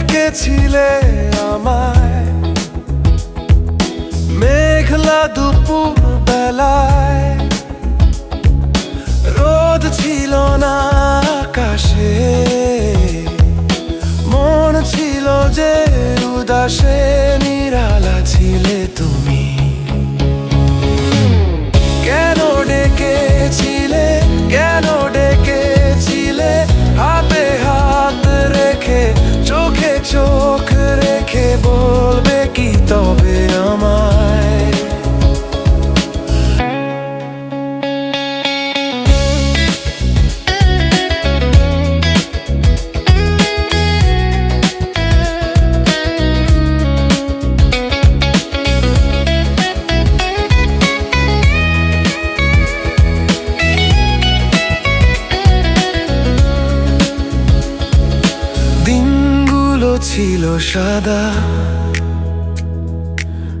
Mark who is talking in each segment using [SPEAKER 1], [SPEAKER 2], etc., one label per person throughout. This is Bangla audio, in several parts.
[SPEAKER 1] ডেকেছিলে আমায়। মেঘলা দুপুর বেলায় রোদ ছিল না আকাশে। মন ছিল যে উদাসে। ছিল সাদা।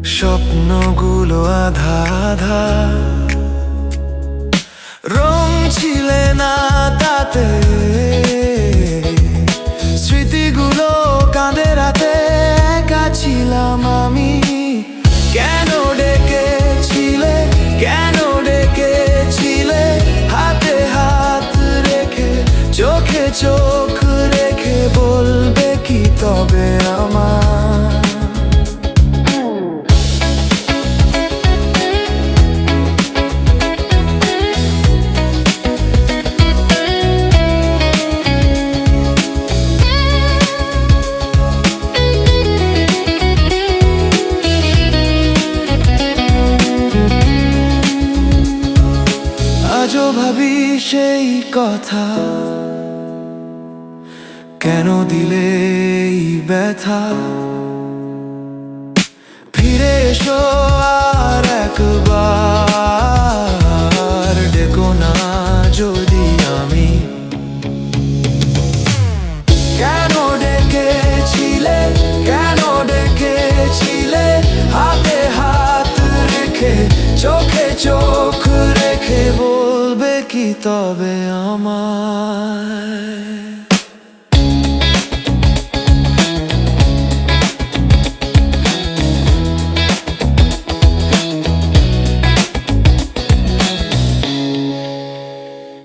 [SPEAKER 1] স্বপ্নগুলো আধা আধা। রং ছিলে না তাতে। স্মৃতিগুলো কাঁদে রাতে একা ছিলাম আমি। কেন ডেকেছিলে কেন ডেকেছিলে? হাতে হাত রেখে, চোখে চোখ ভাবি সেই কথা। কেন দিলে ব্যথা? ফিরে এসো আর একবার। কি তবে আমায়।